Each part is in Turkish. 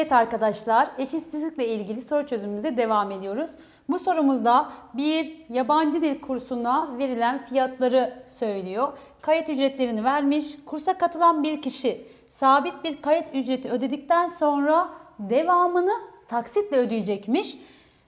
Evet arkadaşlar, eşitsizlikle ilgili soru çözümümüze devam ediyoruz. Bu sorumuzda bir yabancı dil kursuna verilen fiyatları söylüyor. Kayıt ücretlerini vermiş. Kursa katılan bir kişi sabit bir kayıt ücreti ödedikten sonra devamını taksitle ödeyecekmiş.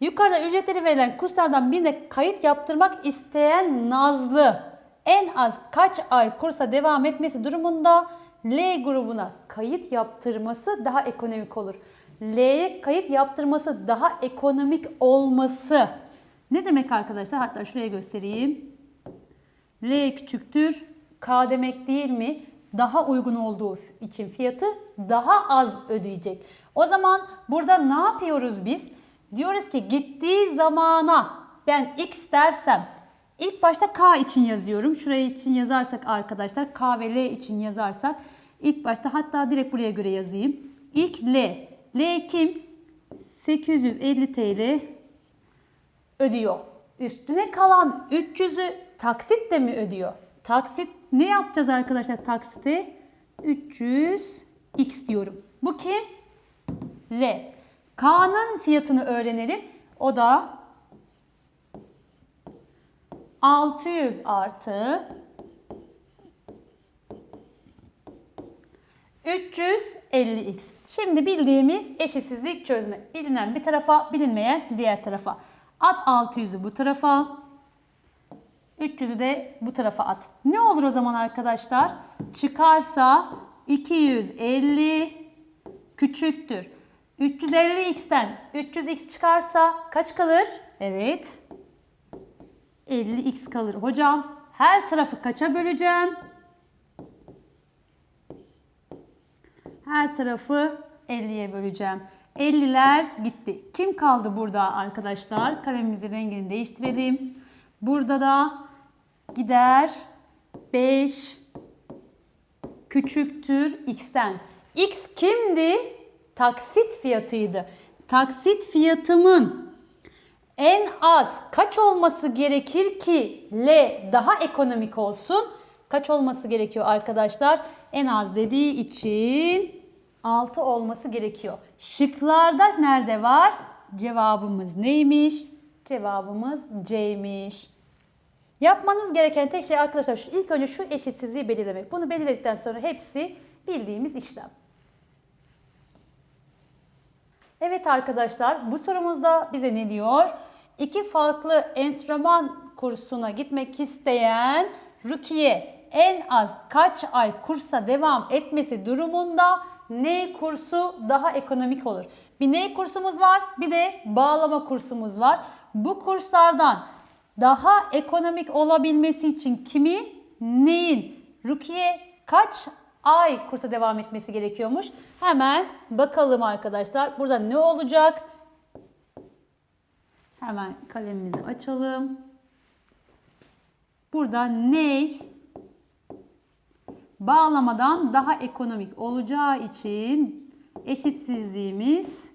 Yukarıda ücretleri verilen kurslardan birine kayıt yaptırmak isteyen Nazlı en az kaç ay kursa devam etmesi durumunda L grubuna kayıt yaptırması daha ekonomik olur. L'ye kayıt yaptırması daha ekonomik olması. Ne demek arkadaşlar? Hatta şuraya göstereyim. L küçüktür. K demek değil mi? Daha uygun olduğu için fiyatı daha az ödeyecek. O zaman burada ne yapıyoruz biz? Diyoruz ki gittiği zamana ben X dersem ilk başta K için yazıyorum. Şuraya için yazarsak arkadaşlar K ve L için yazarsak ilk başta hatta direkt buraya göre yazayım. İlk L. L kim? 850 TL ödüyor. Üstüne kalan 300'ü taksitle mi ödüyor? Taksit ne yapacağız arkadaşlar taksite? 300 x diyorum. Bu kim? L. K'nın fiyatını öğrenelim. O da 600 artı 350x. Şimdi bildiğimiz eşitsizlik çözme. Bilinen bir tarafa, bilinmeyen diğer tarafa. At 600'ü bu tarafa. 300'ü de bu tarafa at. Ne olur o zaman arkadaşlar? Çıkarsa 250 küçüktür. 350x'ten 300x çıkarsa kaç kalır? Evet. 50x kalır. Hocam her tarafı kaça böleceğim? Her tarafı 50'ye böleceğim. 50'ler gitti. Kim kaldı burada arkadaşlar? Kalemimizin rengini değiştirelim. Burada da gider 5 küçüktür x'ten. X kimdi? Taksit fiyatıydı. Taksit fiyatımın en az kaç olması gerekir ki L daha ekonomik olsun? Kaç olması gerekiyor arkadaşlar? En az dediği için 6 olması gerekiyor. Şıklarda nerede var? Cevabımız neymiş? Cevabımız C'ymiş. Yapmanız gereken tek şey arkadaşlar şu ilk önce şu eşitsizliği belirlemek. Bunu belirledikten sonra hepsi bildiğimiz işlem. Evet arkadaşlar bu sorumuzda bize ne diyor? İki farklı enstrüman kursuna gitmek isteyen Rukiye en az kaç ay kursa devam etmesi durumunda ne kursu daha ekonomik olur? Bir ne kursumuz var bir de bağlama kursumuz var. Bu kurslardan daha ekonomik olabilmesi için kimin, neyin, Rukiye kaç ay kursa devam etmesi gerekiyormuş? Hemen bakalım arkadaşlar. Burada ne olacak? Hemen kalemimizi açalım. Burada ney bağlamadan daha ekonomik olacağı için eşitsizliğimiz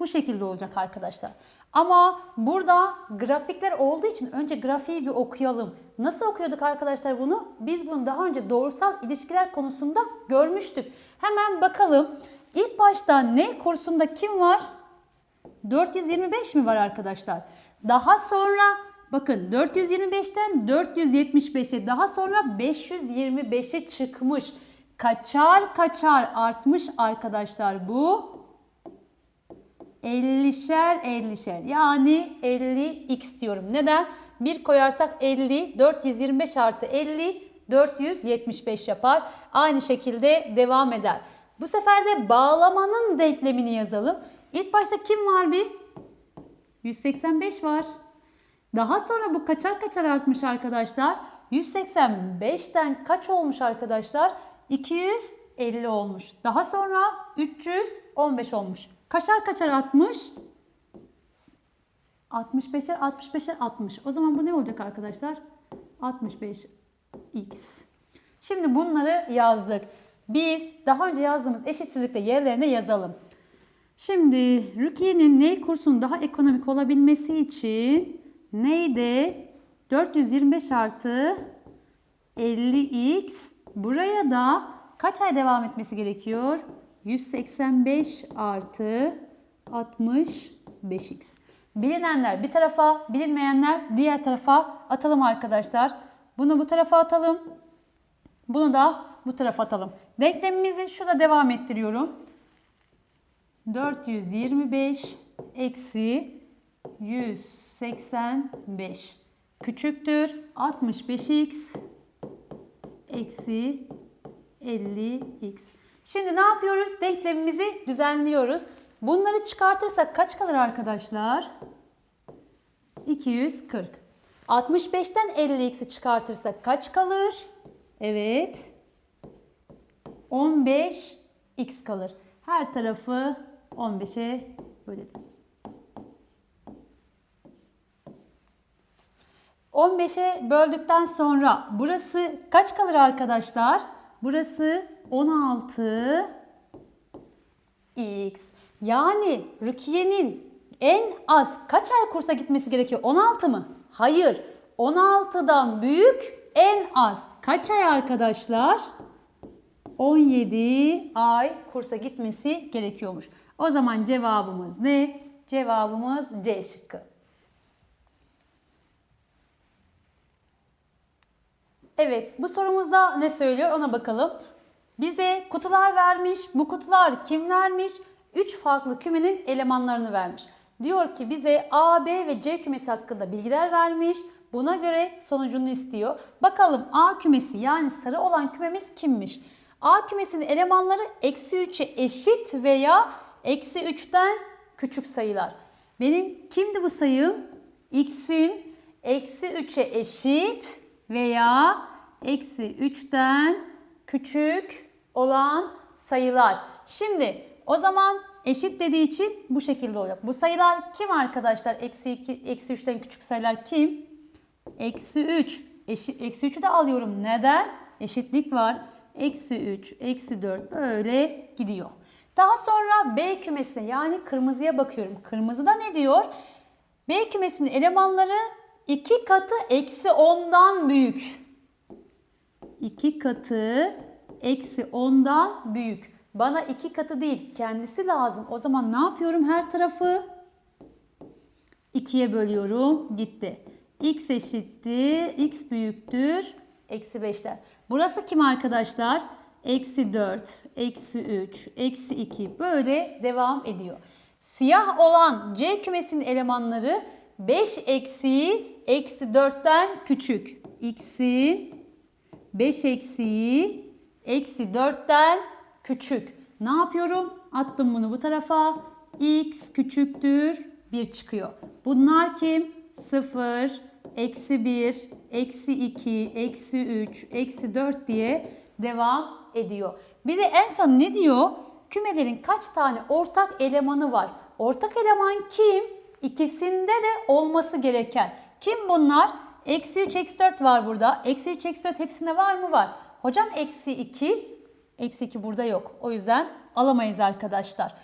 bu şekilde olacak arkadaşlar. Ama burada grafikler olduğu için önce grafiği bir okuyalım. Nasıl okuyorduk arkadaşlar bunu? Biz bunu daha önce doğrusal ilişkiler konusunda görmüştük. Hemen bakalım. İlk başta ne kursunda kim var? 425 mi var arkadaşlar? Daha sonra bakın 425'ten 475'e daha sonra 525'e çıkmış. Kaçar kaçar artmış arkadaşlar bu. 50'şer 50'şer yani 50x diyorum. Neden? 1 koyarsak 50, 425 artı 50, 475 yapar. Aynı şekilde devam eder. Bu sefer de bağlamanın denklemini yazalım. İlk başta kim var bir? 185 var. Daha sonra bu kaçar kaçar artmış arkadaşlar. 185'ten kaç olmuş arkadaşlar? 250 olmuş. Daha sonra 315 olmuş. Kaçar kaçar 60? 65'er 65'er 60. O zaman bu ne olacak arkadaşlar? 65x. Şimdi bunları yazdık. Biz daha önce yazdığımız eşitsizlikle yerlerine yazalım. Şimdi Rukiye'nin ney kursunun daha ekonomik olabilmesi için neydi? 425 artı 50x buraya da kaç ay devam etmesi gerekiyor? 185 artı 65x. Bilinenler bir tarafa, bilinmeyenler diğer tarafa atalım arkadaşlar. Bunu bu tarafa atalım. Bunu da bu tarafa atalım. Denklemimizi şurada devam ettiriyorum. 425 eksi 185 küçüktür 65x eksi 50x. Şimdi ne yapıyoruz? Denklemimizi düzenliyoruz. Bunları çıkartırsak kaç kalır arkadaşlar? 240. 65'ten 50x'i çıkartırsak kaç kalır? Evet. 15x kalır. Her tarafı 15'e bölelim. 15'e böldükten sonra burası kaç kalır arkadaşlar? Burası 16 x. Yani Rukiye'nin en az kaç ay kursa gitmesi gerekiyor? 16 mı? Hayır. 16'dan büyük en az kaç ay arkadaşlar? 17 ay kursa gitmesi gerekiyormuş. O zaman cevabımız ne? Cevabımız C şıkkı. Evet, bu sorumuzda ne söylüyor ona bakalım. Bize kutular vermiş. Bu kutular kimlermiş? 3 farklı kümenin elemanlarını vermiş. Diyor ki bize A, B ve C kümesi hakkında bilgiler vermiş. Buna göre sonucunu istiyor. Bakalım A kümesi yani sarı olan kümemiz kimmiş? A kümesinin elemanları eksi 3'e eşit veya eksi 3'ten küçük sayılar. Benim kimdi bu sayım? X'im eksi 3'e eşit veya eksi 3'ten küçük olan sayılar. Şimdi o zaman eşit dediği için bu şekilde olacak. Bu sayılar kim arkadaşlar? Eksi 2, eksi 3'ten küçük sayılar kim? Eksi 3. Eşit, eksi 3'ü de alıyorum. Neden? Eşitlik var. Eksi 3, eksi 4 böyle gidiyor. Daha sonra B kümesine yani kırmızıya bakıyorum. Kırmızıda ne diyor? B kümesinin elemanları 2 katı eksi 10'dan büyük. 2 katı eksi 10'dan büyük. Bana 2 katı değil kendisi lazım. O zaman ne yapıyorum her tarafı? 2'ye bölüyorum. Gitti. X eşittir. X büyüktür. Eksi 5'ten. Burası kim arkadaşlar? Eksi 4, eksi 3, eksi 2 böyle devam ediyor. Siyah olan C kümesinin elemanları 5 eksiği eksi 4'ten küçük. X'in 5 eksiği eksi 4'ten küçük. Ne yapıyorum? Attım bunu bu tarafa. X küçüktür 1 çıkıyor. Bunlar kim? 0, eksi 1, eksi 2, eksi 3, eksi 4 diye devam ediyor. Bize en son ne diyor? Kümelerin kaç tane ortak elemanı var? Ortak eleman kim? İkisinde de olması gereken. Kim bunlar? Eksi 3, eksi 4 var burada. Eksi 3, eksi 4 hepsinde var mı? Var. Hocam eksi 2, eksi 2 burada yok. O yüzden alamayız arkadaşlar.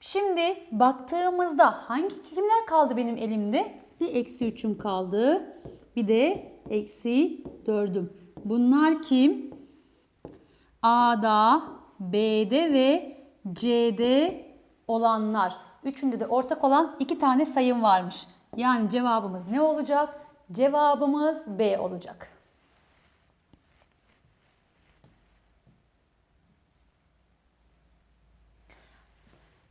Şimdi baktığımızda hangi kimler kaldı benim elimde? Bir eksi 3'üm kaldı. Bir de eksi 4'üm. Bunlar kim? A'da, B'de ve C'de olanlar. Üçünde de ortak olan iki tane sayım varmış. Yani cevabımız ne olacak? Cevabımız B olacak.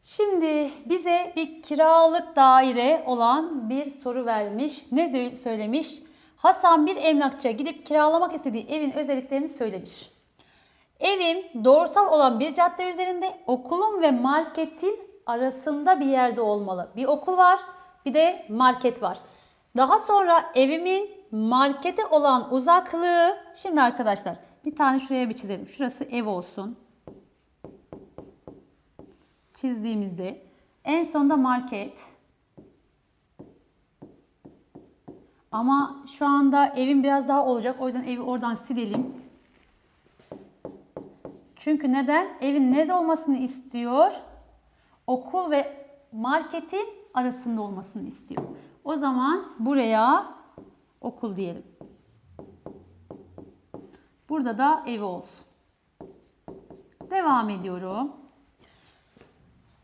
Şimdi bize bir kiralık daire olan bir soru vermiş. Ne söylemiş? Hasan bir emlakçıya gidip kiralamak istediği evin özelliklerini söylemiş. Evim doğrusal olan bir cadde üzerinde okulum ve marketin arasında bir yerde olmalı. Bir okul var, bir de market var. Daha sonra evimin markete olan uzaklığı, şimdi arkadaşlar bir tane şuraya bir çizelim. Şurası ev olsun. Çizdiğimizde en sonda market. Ama şu anda evim biraz daha olacak. O yüzden evi oradan silelim. Çünkü neden? Evin nerede olmasını istiyor? Okul ve marketin arasında olmasını istiyor. O zaman buraya okul diyelim. Burada da evi olsun. Devam ediyorum.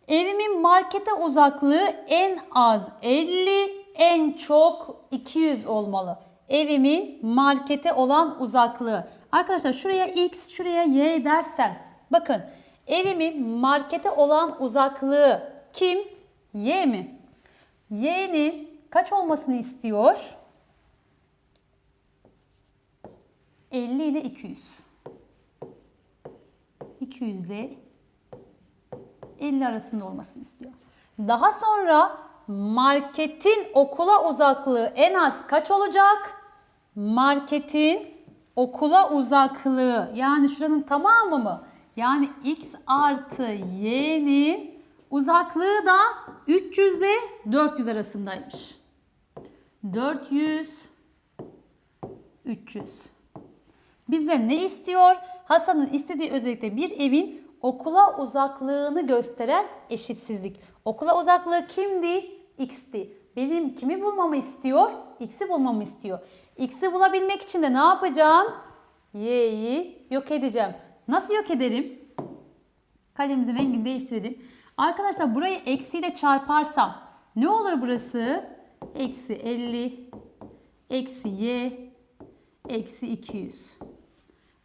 Evimin markete uzaklığı en az 50, en çok 200 olmalı. Evimin markete olan uzaklığı. Arkadaşlar şuraya x, şuraya y dersem. Bakın evimin markete olan uzaklığı kim? Y mi? Y'nin kaç olmasını istiyor? 50 ile 200. 200 ile 50 arasında olmasını istiyor. Daha sonra marketin okula uzaklığı en az kaç olacak? Marketin okula uzaklığı yani şuranın tamamı mı? Yani x artı y'nin uzaklığı da 300 ile 400 arasındaymış. 400 300. Bizden ne istiyor? Hasan'ın istediği özellikle bir evin okula uzaklığını gösteren eşitsizlik. Okula uzaklığı kimdi? X'ti. Benim kimi bulmamı istiyor? X'i bulmamı istiyor. X'i bulabilmek için de ne yapacağım? Y'yi yok edeceğim. Nasıl yok ederim? Kalemimizin rengini değiştirdim. Arkadaşlar burayı eksiyle çarparsam ne olur burası? Eksi 50, eksi y, eksi 200.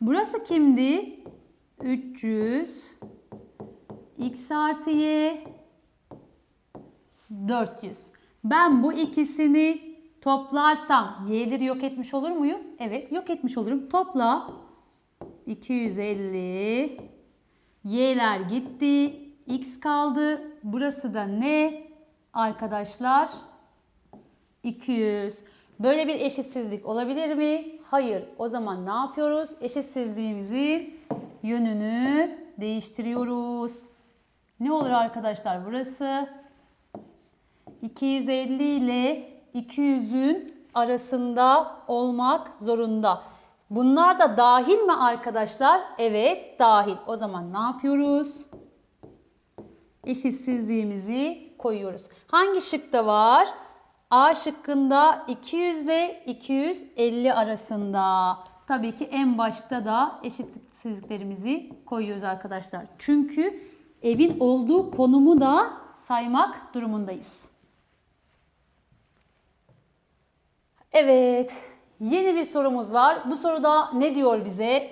Burası kimdi? 300, x artı y, 400. Ben bu ikisini toplarsam y'leri yok etmiş olur muyum? Evet yok etmiş olurum. Topla. 250, y'ler gitti, x kaldı. Burası da ne arkadaşlar? 200. Böyle bir eşitsizlik olabilir mi? Hayır. O zaman ne yapıyoruz? Eşitsizliğimizin yönünü değiştiriyoruz. Ne olur arkadaşlar burası? 250 ile 200'ün arasında olmak zorunda. Bunlar da dahil mi arkadaşlar? Evet dahil. O zaman ne yapıyoruz? Eşitsizliğimizi koyuyoruz. Hangi şıkta var? A şıkkında 200 ile 250 arasında. Tabii ki en başta da eşitsizliklerimizi koyuyoruz arkadaşlar. Çünkü evin olduğu konumu da saymak durumundayız. Evet, yeni bir sorumuz var. Bu soruda ne diyor bize?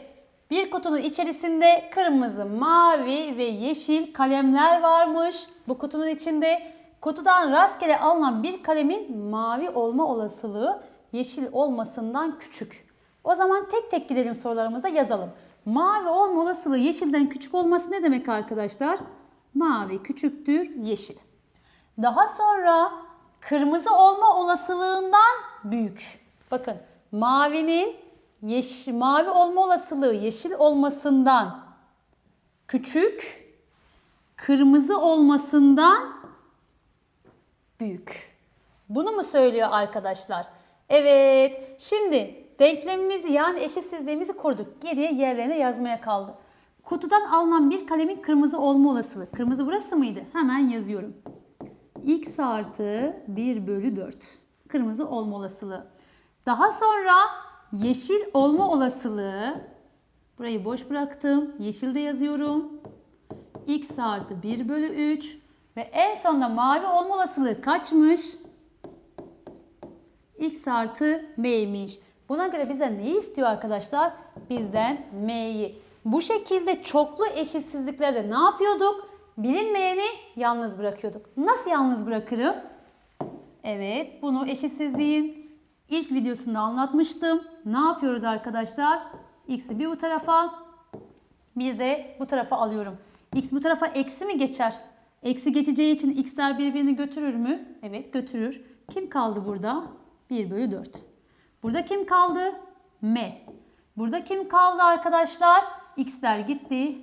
Bir kutunun içerisinde kırmızı, mavi ve yeşil kalemler varmış. Bu kutunun içinde kutudan rastgele alınan bir kalemin mavi olma olasılığı yeşil olmasından küçük. O zaman tek tek gidelim sorularımıza yazalım. Mavi olma olasılığı yeşilden küçük olması ne demek arkadaşlar? Mavi küçüktür yeşil. Daha sonra kırmızı olma olasılığından büyük. Bakın mavinin yeşil, mavi olma olasılığı yeşil olmasından küçük, kırmızı olmasından büyük. Bunu mu söylüyor arkadaşlar? Evet. Şimdi denklemimizi yani eşitsizliğimizi kurduk. Geriye yerlerine yazmaya kaldı. Kutudan alınan bir kalemin kırmızı olma olasılığı. Kırmızı burası mıydı? Hemen yazıyorum. x artı 1 bölü 4. Kırmızı olma olasılığı. Daha sonra yeşil olma olasılığı. Burayı boş bıraktım. Yeşilde yazıyorum. x artı 1 bölü 3. Ve en sonunda mavi olma olasılığı kaçmış? x artı m'ymiş. Buna göre bize neyi istiyor arkadaşlar? Bizden m'yi. Bu şekilde çoklu eşitsizliklerde ne yapıyorduk? Bilinmeyeni yalnız bırakıyorduk. Nasıl yalnız bırakırım? Evet, bunu eşitsizliğin ilk videosunda anlatmıştım. Ne yapıyoruz arkadaşlar? X'i bir bu tarafa, bir de bu tarafa alıyorum. X bu tarafa eksi mi geçer? Eksi geçeceği için x'ler birbirini götürür mü? Evet götürür. Kim kaldı burada? 1 bölü 4. Burada kim kaldı? M. Burada kim kaldı arkadaşlar? X'ler gitti.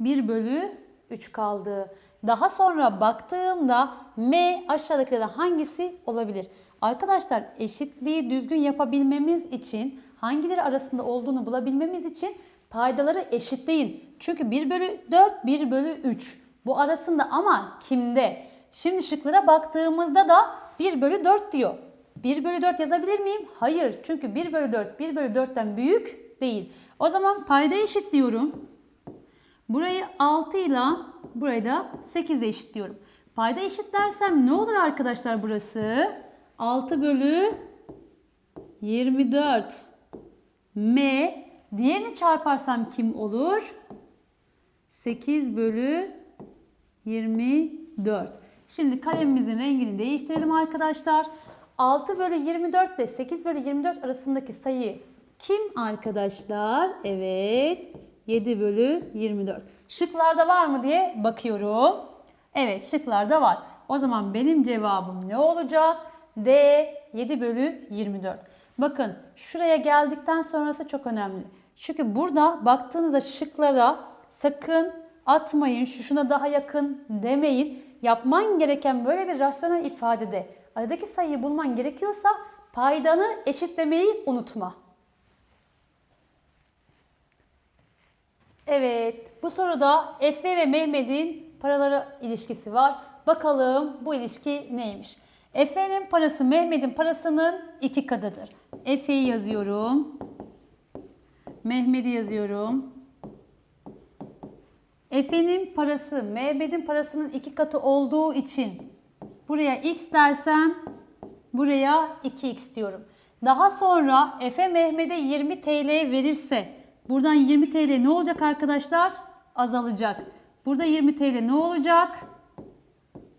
1 bölü 3 kaldı. Daha sonra baktığımda M aşağıdakilerden hangisi olabilir? Arkadaşlar eşitliği düzgün yapabilmemiz için hangileri arasında olduğunu bulabilmemiz için paydaları eşitleyin. Çünkü 1 bölü 4, 1 bölü 3. Bu arasında ama kimde? Şimdi şıklara baktığımızda da 1 bölü 4 diyor. 1 bölü 4 yazabilir miyim? Hayır. Çünkü 1 bölü 4 1 bölü 4'ten büyük değil. O zaman payda eşitliyorum. Burayı 6 ile Burayı da 8 ile eşitliyorum. Payda eşitlersem ne olur arkadaşlar burası? 6 bölü 24. M. Diğerini çarparsam kim olur? 8 bölü 24. Şimdi kalemimizin rengini değiştirelim arkadaşlar. 6 bölü 24 ile 8 bölü 24 arasındaki sayı kim arkadaşlar? Evet 7 bölü 24. Şıklarda var mı diye bakıyorum. Evet şıklarda var. O zaman benim cevabım ne olacak? D 7 bölü 24. Bakın şuraya geldikten sonrası çok önemli. Çünkü burada baktığınızda şıklara sakın atmayın, şu şuna daha yakın demeyin. Yapman gereken böyle bir rasyonel ifadede aradaki sayıyı bulman gerekiyorsa paydanı eşitlemeyi unutma. Evet, bu soruda Efe ve Mehmet'in paraları ilişkisi var. Bakalım bu ilişki neymiş? Efe'nin parası Mehmet'in parasının iki katıdır. Efe'yi yazıyorum. Mehmet'i yazıyorum. Efe'nin parası Mehmet'in parasının iki katı olduğu için buraya x dersem buraya 2x diyorum. Daha sonra Efe Mehmet'e 20 TL verirse buradan 20 TL ne olacak arkadaşlar? Azalacak. Burada 20 TL ne olacak?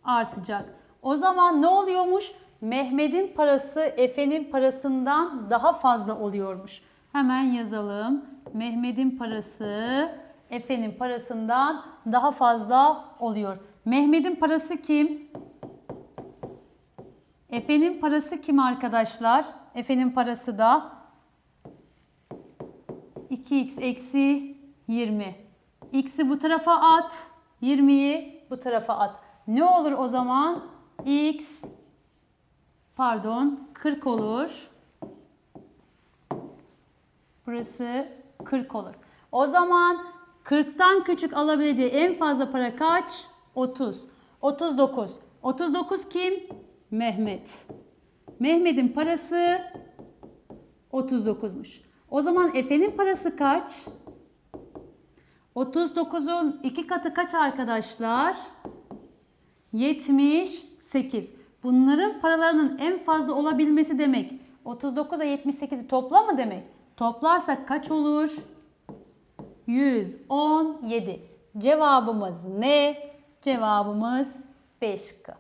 Artacak. O zaman ne oluyormuş? Mehmet'in parası Efe'nin parasından daha fazla oluyormuş. Hemen yazalım. Mehmet'in parası Efe'nin parasından daha fazla oluyor. Mehmet'in parası kim? Efe'nin parası kim arkadaşlar? Efe'nin parası da 2x eksi 20. X'i bu tarafa at. 20'yi bu tarafa at. Ne olur o zaman? X pardon 40 olur. Burası 40 olur. O zaman 40'tan küçük alabileceği en fazla para kaç? 30. 39. 39 kim? Mehmet. Mehmet'in parası 39'muş. O zaman Efe'nin parası kaç? 39'un iki katı kaç arkadaşlar? 78. Bunların paralarının en fazla olabilmesi demek. 39 ile 78'i topla mı demek? Toplarsak kaç olur? 117. Cevabımız ne? Cevabımız 5 şıkkı.